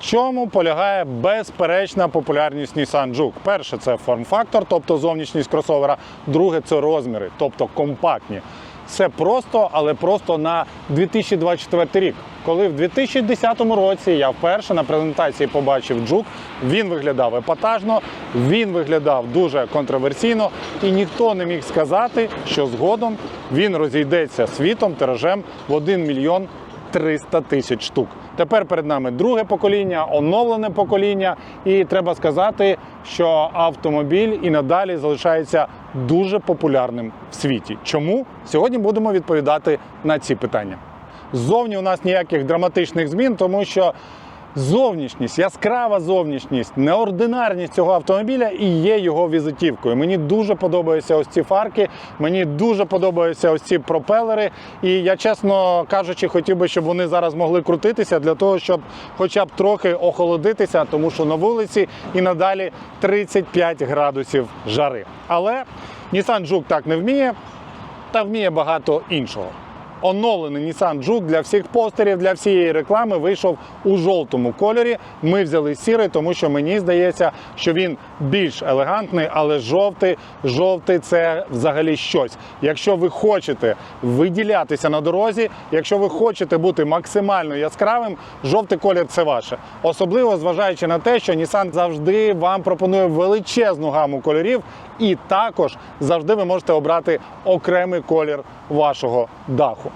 Чому полягає безперечна популярність Nissan Juke? Перше, це форм-фактор, тобто зовнішність кросовера. Друге це розміри, тобто компактні. Все просто, але просто на 2024 рік. Коли в 2010 році я вперше на презентації побачив джук, він виглядав епатажно, він виглядав дуже контроверсійно, і ніхто не міг сказати, що згодом він розійдеться світом тиражем в 1 мільйон 300 тисяч штук. Тепер перед нами друге покоління, оновлене покоління, і треба сказати, що автомобіль і надалі залишається дуже популярним в світі. Чому? Сьогодні будемо відповідати на ці питання. Ззовні у нас ніяких драматичних змін, тому що зовнішність, яскрава зовнішність, неординарність цього автомобіля і є його візитівкою. Мені дуже подобаються ось ці фарки, мені дуже подобаються ось ці пропелери. І я, чесно кажучи, хотів би, щоб вони зараз могли крутитися для того, щоб хоча б трохи охолодитися, тому що на вулиці і надалі 35 градусів жари. Але Nissan Juke так не вміє, та вміє багато іншого. Оновлений Nissan Juke для всіх постерів, для всієї реклами вийшов у жовтому кольорі. Ми взяли сірий, тому що мені здається, що він більш елегантний, але жовтий, жовтий це взагалі щось. Якщо ви хочете виділятися на дорозі, якщо ви хочете бути максимально яскравим, жовтий колір це ваше. Особливо зважаючи на те, що Nissan завжди вам пропонує величезну гаму кольорів, і також завжди ви можете обрати окремий колір вашого даху.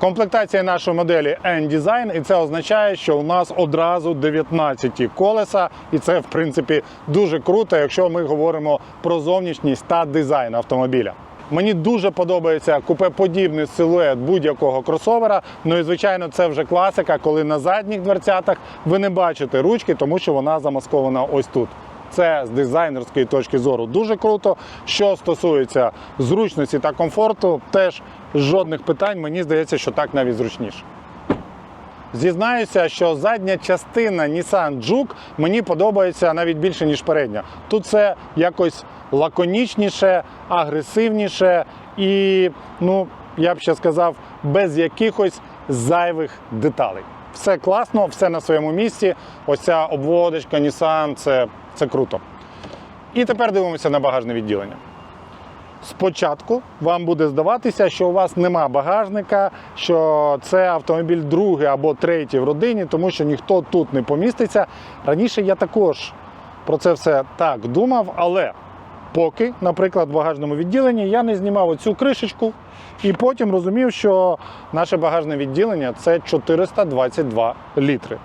Комплектація нашої моделі N-Design, і це означає, що у нас одразу 19 колеса, і це в принципі дуже круто, якщо ми говоримо про зовнішність та дизайн автомобіля. Мені дуже подобається купеподібний силует будь-якого кросовера. Ну і звичайно, це вже класика, коли на задніх дверцятах ви не бачите ручки, тому що вона замаскована ось тут. Це з дизайнерської точки зору дуже круто. Що стосується зручності та комфорту, теж жодних питань. Мені здається, що так навіть зручніше. Зізнаюся, що задня частина Nissan Juke мені подобається навіть більше, ніж передня. Тут це якось лаконічніше, агресивніше і, ну, я б ще сказав, без якихось зайвих деталей. Все класно, все на своєму місці. Ось ця обводочка Nissan це, це круто. І тепер дивимося на багажне відділення. Спочатку вам буде здаватися, що у вас нема багажника, що це автомобіль другий або третій в родині, тому що ніхто тут не поміститься. Раніше я також про це все так думав, але поки, наприклад, в багажному відділенні я не знімав оцю кришечку і потім розумів, що наше багажне відділення це 422 літри.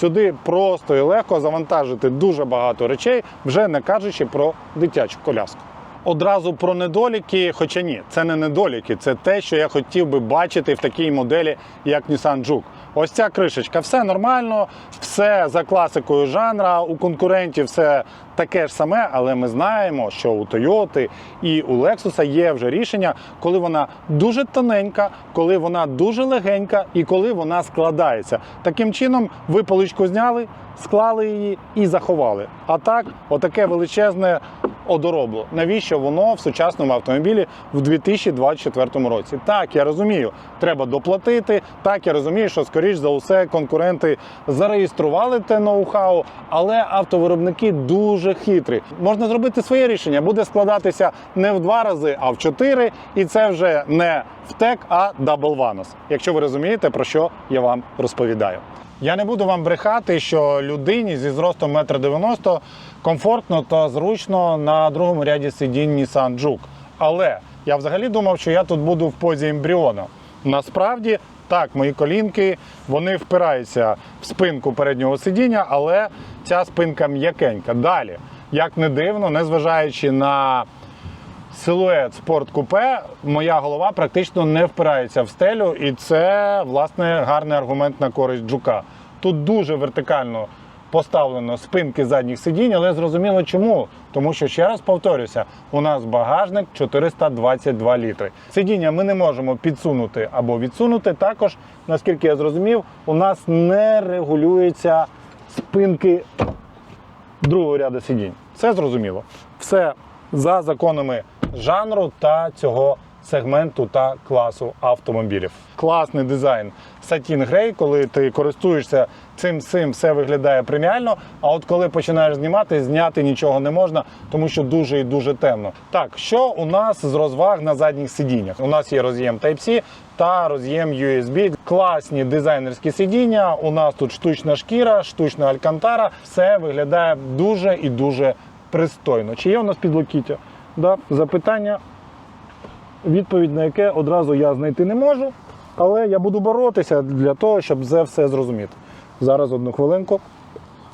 Сюди просто і легко завантажити дуже багато речей, вже не кажучи про дитячу коляску. Одразу про недоліки, хоча ні, це не недоліки, це те, що я хотів би бачити в такій моделі, як Nissan Juke. Ось ця кришечка, все нормально, все за класикою жанра. У конкурентів все таке ж саме, але ми знаємо, що у Toyota і у Lexus є вже рішення, коли вона дуже тоненька, коли вона дуже легенька і коли вона складається. Таким чином, ви поличку зняли, склали її і заховали. А так, отаке величезне одоробло. Навіщо воно в сучасному автомобілі в 2024 році? Так, я розумію, треба доплатити. Так, я розумію, що скоріш за усе конкуренти зареєстрували те ноу-хау, але автовиробники дуже хитрі. Можна зробити своє рішення, буде складатися не в два рази, а в чотири, і це вже не втек, а даблванос. Якщо ви розумієте, про що я вам розповідаю. Я не буду вам брехати, що людині зі зростом 1,90 м комфортно та зручно на другому ряді сидінь Nissan Juke. Але я взагалі думав, що я тут буду в позі ембріона. Насправді, так, мої колінки вони впираються в спинку переднього сидіння, але ця спинка м'якенька. Далі, як не дивно, незважаючи на силует спорткупе, моя голова практично не впирається в стелю, і це власне гарний аргумент на користь джука. Тут дуже вертикально поставлено спинки задніх сидінь, але зрозуміло чому. Тому що ще раз повторюся, у нас багажник 422 літри. Сидіння ми не можемо підсунути або відсунути. Також, наскільки я зрозумів, у нас не регулюються спинки другого ряду сидінь. Це зрозуміло. Все за законами жанру та цього сегменту та класу автомобілів. Класний дизайн сатін грей, коли ти користуєшся цим всім, все виглядає преміально. А от коли починаєш знімати, зняти нічого не можна, тому що дуже і дуже темно. Так, що у нас з розваг на задніх сидіннях? У нас є роз'єм Type-C та роз'єм USB. Класні дизайнерські сидіння. У нас тут штучна шкіра, штучна алькантара. Все виглядає дуже і дуже пристойно. Чи є у нас підлокіття? Да, запитання відповідь на яке одразу я знайти не можу, але я буду боротися для того, щоб це все зрозуміти. Зараз одну хвилинку.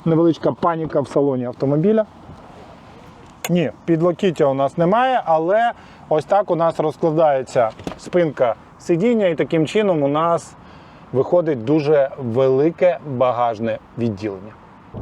Невеличка паніка в салоні автомобіля. Ні, підлокіття у нас немає, але ось так у нас розкладається спинка сидіння, і таким чином у нас виходить дуже велике багажне відділення.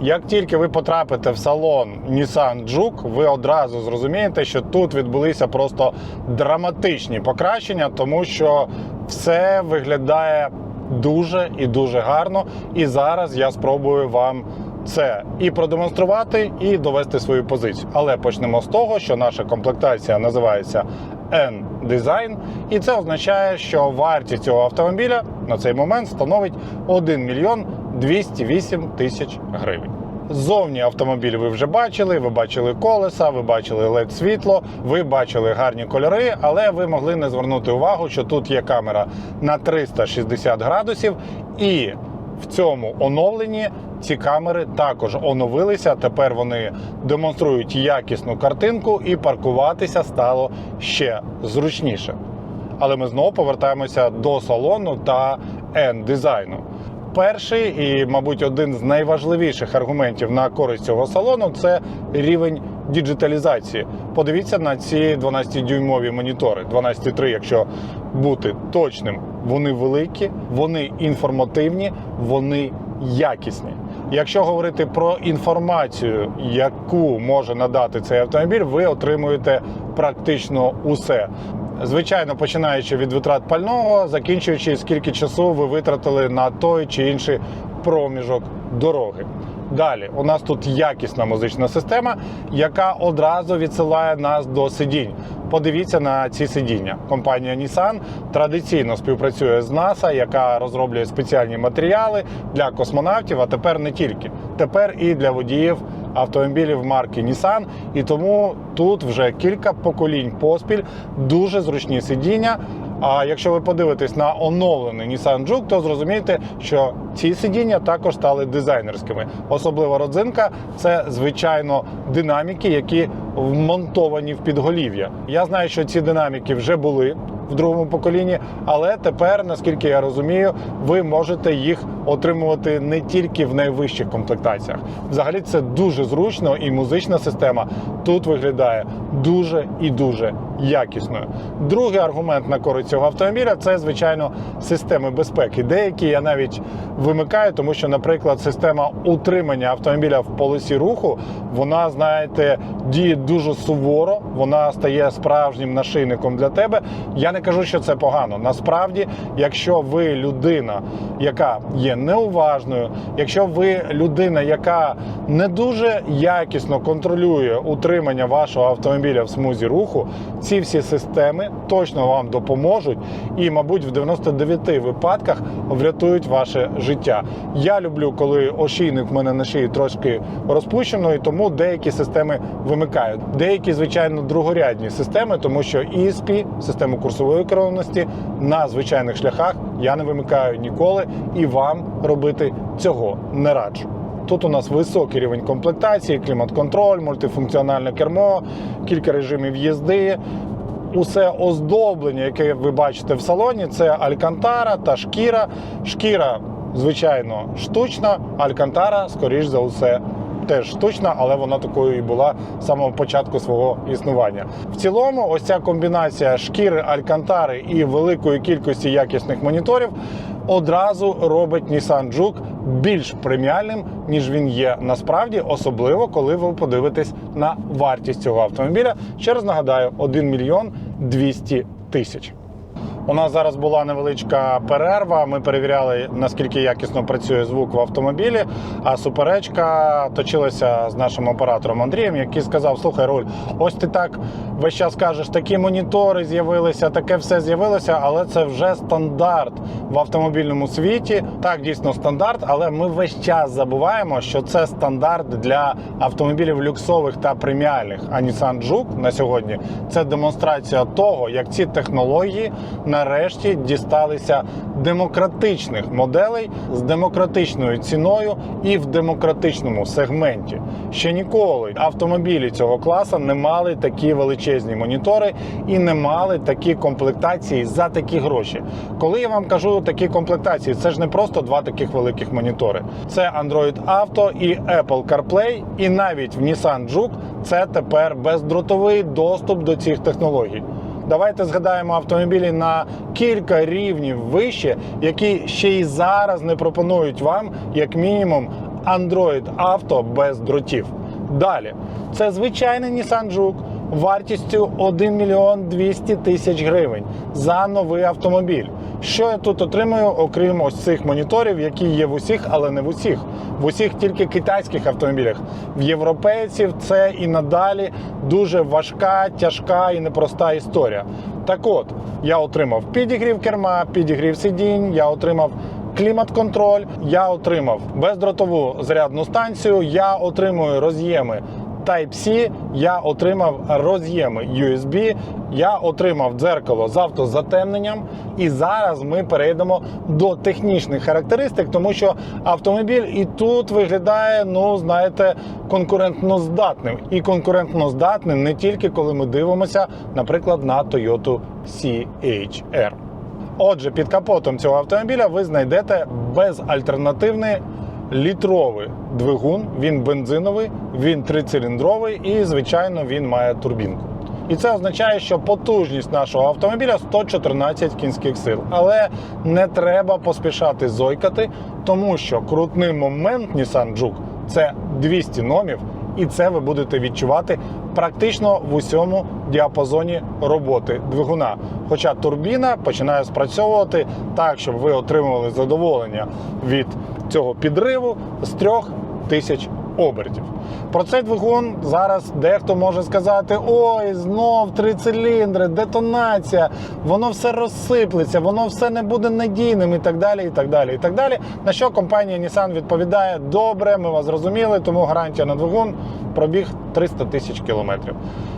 Як тільки ви потрапите в салон Nissan Juke, ви одразу зрозумієте, що тут відбулися просто драматичні покращення, тому що все виглядає дуже і дуже гарно. І зараз я спробую вам це і продемонструвати, і довести свою позицію. Але почнемо з того, що наша комплектація називається N-Design, і це означає, що вартість цього автомобіля на цей момент становить 1 мільйон 208 тисяч гривень. Ззовні автомобіль ви вже бачили, ви бачили колеса, ви бачили led світло, ви бачили гарні кольори, але ви могли не звернути увагу, що тут є камера на 360 градусів, і в цьому оновленні ці камери також оновилися. Тепер вони демонструють якісну картинку, і паркуватися стало ще зручніше. Але ми знову повертаємося до салону та N-дизайну. Перший і, мабуть, один з найважливіших аргументів на користь цього салону це рівень діджиталізації. Подивіться на ці 12-дюймові монітори, 12,3, якщо бути точним. Вони великі, вони інформативні, вони якісні. Якщо говорити про інформацію, яку може надати цей автомобіль, ви отримуєте практично усе. Звичайно, починаючи від витрат пального, закінчуючи скільки часу ви витратили на той чи інший проміжок дороги. Далі у нас тут якісна музична система, яка одразу відсилає нас до сидінь. Подивіться на ці сидіння. Компанія Nissan традиційно співпрацює з NASA, яка розроблює спеціальні матеріали для космонавтів, а тепер не тільки. Тепер і для водіїв автомобілів марки Nissan. І тому тут вже кілька поколінь поспіль дуже зручні сидіння. А якщо ви подивитесь на оновлений Nissan Juke, то зрозумієте, що ці сидіння також стали дизайнерськими. Особлива родзинка це звичайно динаміки, які вмонтовані в підголів'я. Я знаю, що ці динаміки вже були в другому поколінні, але тепер, наскільки я розумію, ви можете їх отримувати не тільки в найвищих комплектаціях. Взагалі це дуже зручно, і музична система тут виглядає дуже і дуже якісною. Другий аргумент на користь цього автомобіля це звичайно системи безпеки. Деякі я навіть вимикаю, тому що, наприклад, система утримання автомобіля в полосі руху, вона, знаєте, діє дуже суворо, вона стає справжнім нашийником для тебе. Я не кажу, що це погано. Насправді, якщо ви людина, яка є неуважною, якщо ви людина, яка не дуже якісно контролює утримання вашого автомобіля в смузі руху, ці всі системи точно вам допоможуть і, мабуть, в 99 випадках врятують ваше життя. Я люблю, коли ошійник в мене на шиї трошки розпущено, і тому деякі системи вимикають. Деякі, звичайно, другорядні системи, тому що ESP, систему керованості, на звичайних шляхах я не вимикаю ніколи і вам робити цього не раджу. Тут у нас високий рівень комплектації, клімат-контроль, мультифункціональне кермо, кілька режимів їзди. Усе оздоблення, яке ви бачите в салоні, це алькантара та шкіра. Шкіра, звичайно, штучна, алькантара, скоріш за усе, теж штучна, але вона такою і була з самого початку свого існування. В цілому, ось ця комбінація шкіри, алькантари і великої кількості якісних моніторів одразу робить Nissan Juke більш преміальним, ніж він є насправді, особливо коли ви подивитесь на вартість цього автомобіля. Ще раз нагадаю, 1 мільйон 200 тисяч. У нас зараз була невеличка перерва. Ми перевіряли, наскільки якісно працює звук в автомобілі. А суперечка точилася з нашим оператором Андрієм, який сказав: Слухай, Руль, ось ти так весь час кажеш, такі монітори з'явилися, таке все з'явилося, але це вже стандарт в автомобільному світі. Так, дійсно стандарт, але ми весь час забуваємо, що це стандарт для автомобілів люксових та преміальних. А Nissan Juke на сьогодні це демонстрація того, як ці технології нарешті дісталися демократичних моделей з демократичною ціною і в демократичному сегменті. Ще ніколи автомобілі цього класу не мали такі величезні монітори і не мали такі комплектації за такі гроші. Коли я вам кажу такі комплектації, це ж не просто два таких великих монітори. Це Android Auto і Apple CarPlay, і навіть в Nissan Juke це тепер бездротовий доступ до цих технологій. Давайте згадаємо автомобілі на кілька рівнів вище, які ще й зараз не пропонують вам, як мінімум, Android Auto без дротів. Далі, це звичайний Nissan Juke вартістю 1 мільйон 200 тисяч гривень за новий автомобіль. Що я тут отримую, окрім ось цих моніторів, які є в усіх, але не в усіх. В усіх тільки китайських автомобілях. В європейців це і надалі дуже важка, тяжка і непроста історія. Так от, я отримав підігрів керма, підігрів сидінь, я отримав клімат-контроль, я отримав бездротову зарядну станцію, я отримую роз'єми Type-C, я отримав роз'єми USB, я отримав дзеркало з автозатемненням. І зараз ми перейдемо до технічних характеристик, тому що автомобіль і тут виглядає, ну знаєте, конкурентно здатним. І конкурентно здатним не тільки коли ми дивимося, наприклад, на Toyota CHR. Отже, під капотом цього автомобіля ви знайдете безальтернативний літровий двигун. Він бензиновий, він трициліндровий і, звичайно, він має турбінку. І це означає, що потужність нашого автомобіля 114 кінських сил. Але не треба поспішати зойкати, тому що крутний момент Nissan Juke – це 200 номів, і це ви будете відчувати практично в усьому діапазоні роботи двигуна. Хоча турбіна починає спрацьовувати так, щоб ви отримували задоволення від цього підриву з 3000 обертів. Про цей двигун зараз дехто може сказати: ой, знов три циліндри, детонація, воно все розсиплеться, воно все не буде надійним і так далі. і так далі, і так далі. На що компанія Nissan відповідає: добре, ми вас зрозуміли, тому гарантія на двигун пробіг 300 тисяч кілометрів.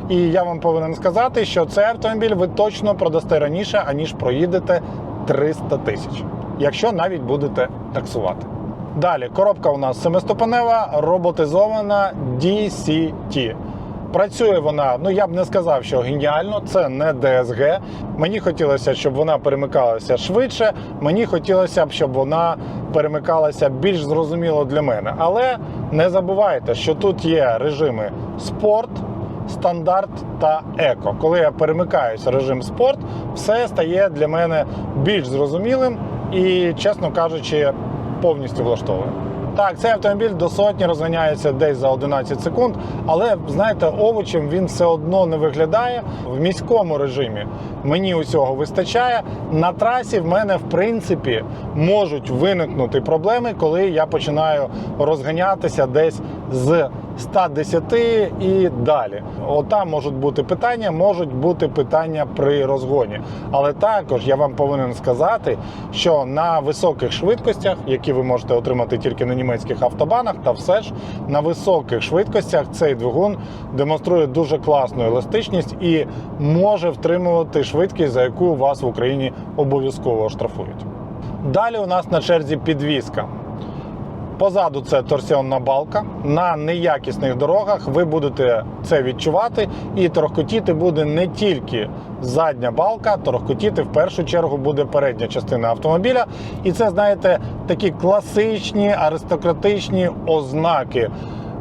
І я вам повинен сказати, що цей автомобіль ви точно продасте раніше, аніж проїдете 300 тисяч, якщо навіть будете таксувати. Далі коробка у нас семиступенева, роботизована DCT. Працює вона, ну я б не сказав, що геніально, це не DSG. Мені хотілося, щоб вона перемикалася швидше. Мені хотілося б, щоб вона перемикалася більш зрозуміло для мене. Але не забувайте, що тут є режими спорт, стандарт та еко. Коли я перемикаюся режим спорт, все стає для мене більш зрозумілим і, чесно кажучи, повністю влаштовує. Так, цей автомобіль до сотні розганяється десь за 11 секунд, але знаєте, овочем він все одно не виглядає в міському режимі. Мені усього вистачає. На трасі в мене в принципі можуть виникнути проблеми, коли я починаю розганятися десь з 110 і далі. Отам можуть бути питання, можуть бути питання при розгоні. Але також я вам повинен сказати, що на високих швидкостях, які ви можете отримати тільки на німецьких автобанах, та все ж на високих швидкостях цей двигун демонструє дуже класну еластичність і може втримувати швидкість, за яку вас в Україні обов'язково оштрафують. Далі у нас на черзі підвізка. Позаду це торсіонна балка. На неякісних дорогах ви будете це відчувати, і торохкотіти буде не тільки задня балка, торохкотіти в першу чергу буде передня частина автомобіля. І це, знаєте, такі класичні аристократичні ознаки.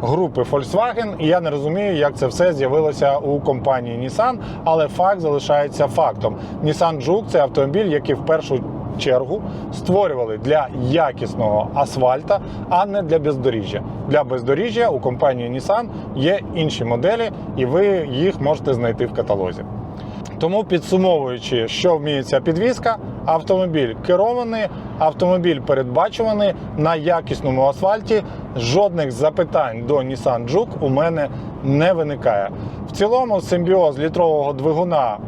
Групи Volkswagen, і я не розумію, як це все з'явилося у компанії Nissan, але факт залишається фактом. Nissan Juke – це автомобіль, який в першу чергу створювали для якісного асфальта, а не для бездоріжжя. Для бездоріжжя у компанії Nissan є інші моделі, і ви їх можете знайти в каталозі. Тому підсумовуючи, що вміє ця підвізка, автомобіль керований, автомобіль передбачуваний на якісному асфальті. Жодних запитань до Nissan Juke у мене не виникає. В цілому симбіоз літрового двигуна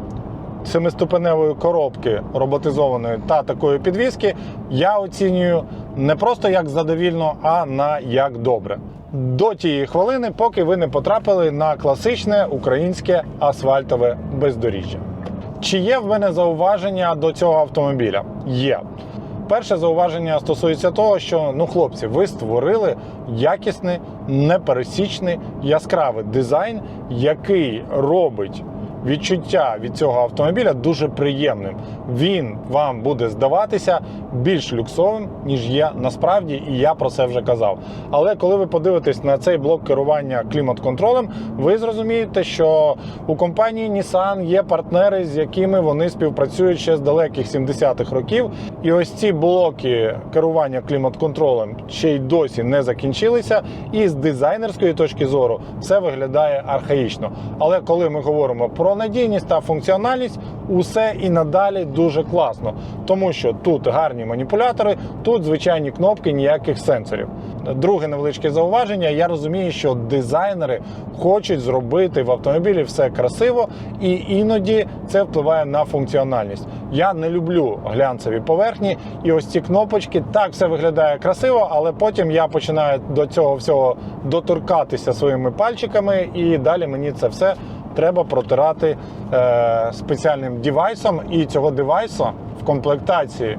семиступеневої коробки роботизованої та такої підвіски я оцінюю не просто як задовільно, а на як добре. До тієї хвилини, поки ви не потрапили на класичне українське асфальтове бездоріжжя. Чи є в мене зауваження до цього автомобіля? Є. Перше зауваження стосується того, що ну, хлопці, ви створили якісний, непересічний, яскравий дизайн, який робить відчуття від цього автомобіля дуже приємним. Він вам буде здаватися більш люксовим, ніж є насправді, і я про це вже казав. Але коли ви подивитесь на цей блок керування клімат-контролем, ви зрозумієте, що у компанії Nissan є партнери, з якими вони співпрацюють ще з далеких 70-х років. І ось ці блоки керування клімат-контролем ще й досі не закінчилися. І з дизайнерської точки зору все виглядає архаїчно. Але коли ми говоримо про надійність та функціональність, усе і надалі дуже класно, тому що тут гарні маніпулятори, тут звичайні кнопки, ніяких сенсорів. Друге невеличке зауваження. Я розумію, що дизайнери хочуть зробити в автомобілі все красиво, і іноді це впливає на функціональність. Я не люблю глянцеві поверхні, і ось ці кнопочки так все виглядає красиво, але потім я починаю до цього всього доторкатися своїми пальчиками, і далі мені це все треба протирати е, спеціальним девайсом. І цього девайсу в комплектації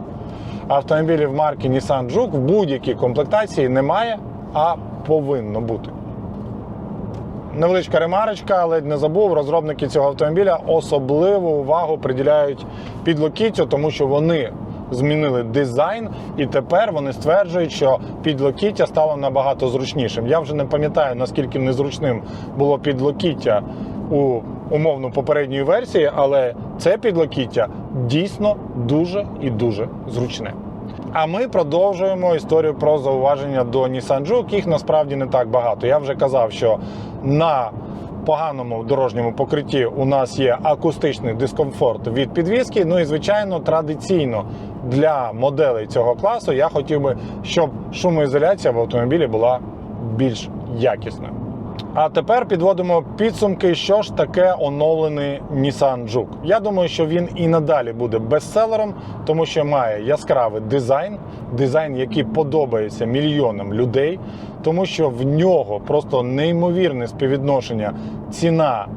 автомобілів марки Nissan Juke в будь-якій комплектації немає, а повинно бути. Невеличка ремарочка, ледь не забув. Розробники цього автомобіля особливу увагу приділяють підлокіттю, тому що вони змінили дизайн, і тепер вони стверджують, що підлокіття стало набагато зручнішим. Я вже не пам'ятаю наскільки незручним було підлокіття у умовно попередньої версії, але це підлокіття дійсно дуже і дуже зручне. А ми продовжуємо історію про зауваження до Nissan Juke. Їх насправді не так багато. Я вже казав, що на поганому дорожньому покритті у нас є акустичний дискомфорт від підвіски. Ну і звичайно, традиційно для моделей цього класу я хотів би, щоб шумоізоляція в автомобілі була більш якісною. А тепер підводимо підсумки, що ж таке оновлений Nissan Juke. Я думаю, що він і надалі буде бестселером, тому що має яскравий дизайн, дизайн, який подобається мільйонам людей, тому що в нього просто неймовірне співвідношення ціна.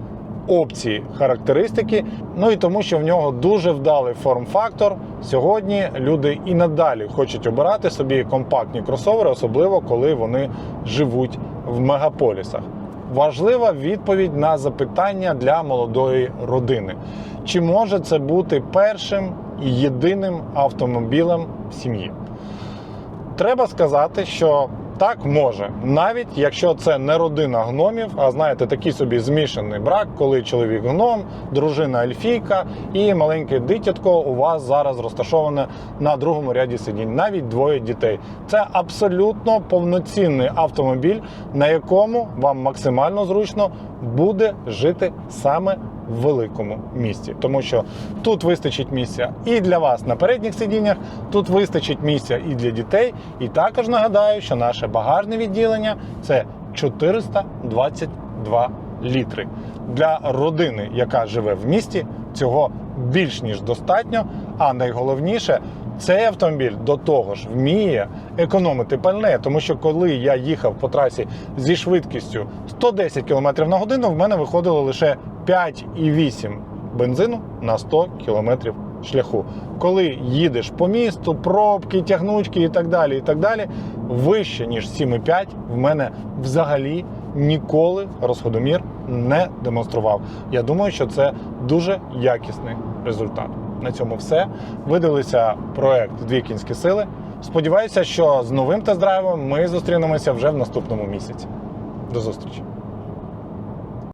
Опції, характеристики, ну і тому, що в нього дуже вдалий форм-фактор. Сьогодні люди і надалі хочуть обирати собі компактні кросовери, особливо коли вони живуть в мегаполісах. Важлива відповідь на запитання для молодої родини: чи може це бути першим і єдиним автомобілем в сім'ї? Треба сказати, що так може, навіть якщо це не родина гномів, а знаєте, такий собі змішаний брак, коли чоловік гном, дружина ельфійка і маленьке дитятко у вас зараз розташоване на другому ряді сидінь, навіть двоє дітей. Це абсолютно повноцінний автомобіль, на якому вам максимально зручно буде жити саме великому місті, тому що тут вистачить місця і для вас на передніх сидіннях, тут вистачить місця і для дітей. І також нагадаю, що наше багажне відділення це 422 літри. Для родини, яка живе в місті, цього більш ніж достатньо. А найголовніше, цей автомобіль до того ж вміє економити пальне, тому що коли я їхав по трасі зі швидкістю 110 км на годину, в мене виходило лише 5,8 бензину на 100 км шляху. Коли їдеш по місту, пробки, тягнучки і так далі, і так далі, вище ніж 7,5 в мене взагалі ніколи розходомір не демонстрував. Я думаю, що це дуже якісний результат. На цьому все. Ви дивилися проект Дві кінські сили. Сподіваюся, що з новим тест-драйвом ми зустрінемося вже в наступному місяці. До зустрічі!